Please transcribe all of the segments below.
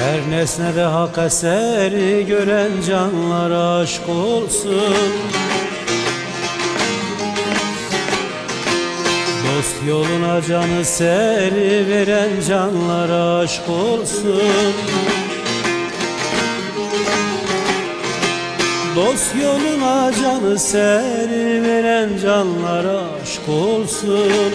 Her nesnede hak eseri gören canlara aşk olsun. Dost yoluna canı seri veren canlara aşk olsun. Dost yoluna canı seri veren canlar aşk olsun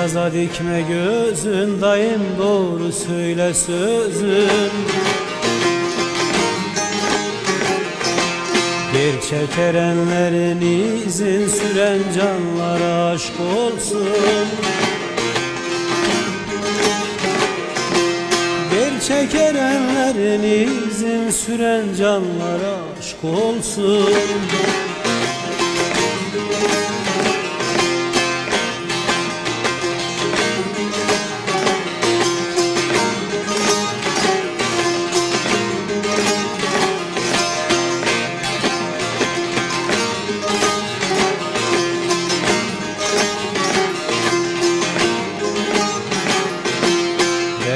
Caza dikme gözün dayım doğru söyle sözün. Gerçek erenlerin izin süren canlara aşk olsun. Gerçek erenlerin izin süren canlara aşk olsun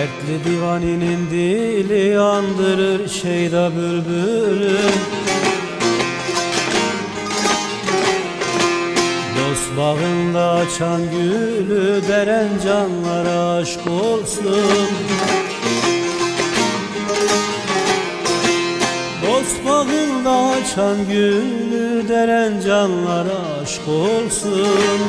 Dertli divaninin dili andırır şeyda bülbülü. Dost bağında açan gülü deren canlara aşk olsun. Dost bağında açan gülü deren canlara aşk olsun